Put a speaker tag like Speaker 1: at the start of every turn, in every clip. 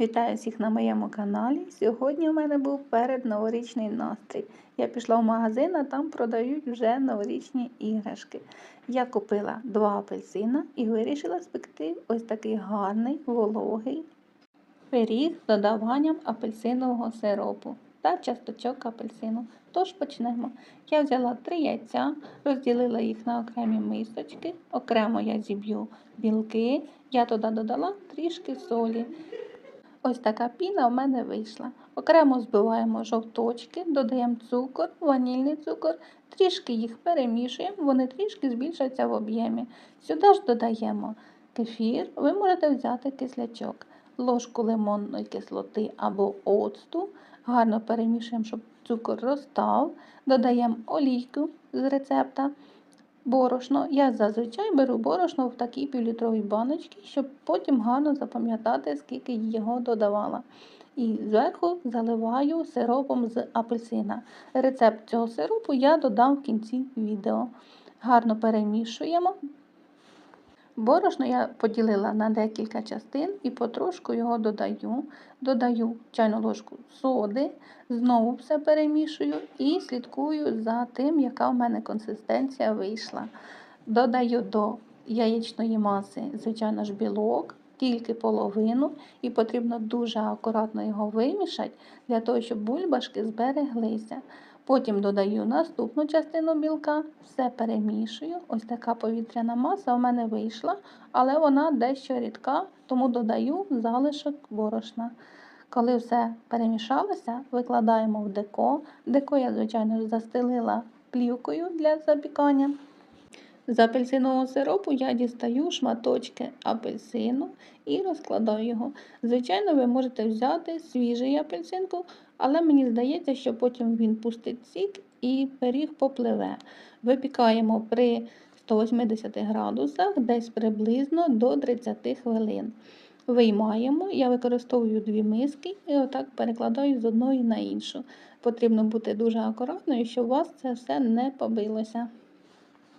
Speaker 1: Вітаю всіх на моєму каналі. Сьогодні у мене був передноворічний настрій. Я пішла в магазин, а там продають вже новорічні іграшки. Я купила два апельсина і вирішила спекти ось такий гарний вологий пиріг з додаванням апельсинового сиропу та часточок апельсину. Тож почнемо. Я взяла три яйця, розділила їх на окремі мисочки, окремо я зіб'ю білки, я туди додала трішки солі. Ось така піна в мене вийшла. Окремо збиваємо жовточки, додаємо цукор, ванільний цукор, трішки їх перемішуємо, вони трішки збільшаться в об'ємі. Сюди ж додаємо кефір, ви можете взяти кислячок, ложку лимонної кислоти або оцту. Гарно перемішуємо, щоб цукор розстав. Додаємо олійку з рецепта. Борошно. Я зазвичай беру борошно в такій півлітровій баночці, щоб потім гарно запам'ятати, скільки його додавала. І зверху заливаю сиропом з апельсина. Рецепт цього сиропу я додам в кінці відео. Гарно перемішуємо. Борошно я поділила на декілька частин і потрошку його додаю. Додаю чайну ложку соди, знову все перемішую і слідкую за тим, яка в мене консистенція вийшла. Додаю до яєчної маси, звичайно ж, білок, тільки половину, і потрібно дуже акуратно його вимішати, для того, щоб бульбашки збереглися. Потім додаю наступну частину білка, все перемішую. Ось така повітряна маса в мене вийшла, але вона дещо рідка, тому додаю залишок борошна. Коли все перемішалося, викладаємо в деко. Деко я, звичайно застелила плівкою для запікання. З апельсинового сиропу я дістаю шматочки апельсину і розкладаю його. Звичайно, ви можете взяти свіжий апельсинку, але мені здається, що потім він пустить сік і пиріг попливе. Випікаємо при 180 градусах десь приблизно до 30 хвилин. Виймаємо, я використовую дві миски і отак перекладаю з одної на іншу. Потрібно бути дуже акуратною, щоб у вас це все не побилося.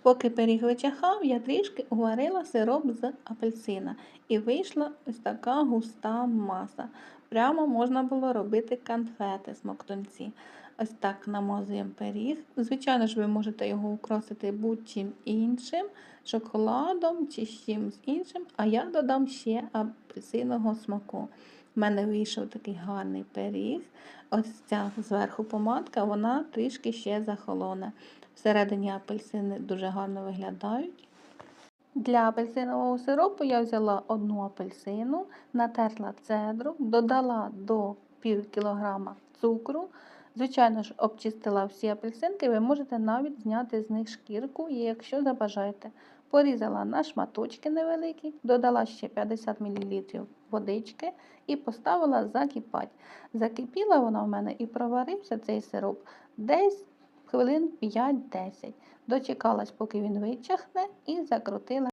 Speaker 1: Поки пиріг вичахав, я трішки уварила сироп з апельсина. І вийшла ось така густа маса. Прямо можна було робити конфети смоктунці. Ось так намазуємо пиріг. Звичайно ж, ви можете його украсити будь-чим іншим, шоколадом чи чимось іншим, а я додам ще апельсинового смаку. У мене вийшов такий гарний пиріг. Ось ця зверху помадка, вона трішки ще захолона. Всередині апельсини дуже гарно виглядають. Для апельсинового сиропу я взяла одну апельсину, натерла цедру, додала до пів кілограма цукру. Звичайно ж, обчистила всі апельсинки, ви можете навіть зняти з них шкірку, якщо забажаєте. Порізала на шматочки невеликі, додала ще 50 мл водички і поставила закипати. Закипіла вона в мене і проварився цей сироп десь хвилин 5-10. Дочекалась, поки він вичахне, і закрутила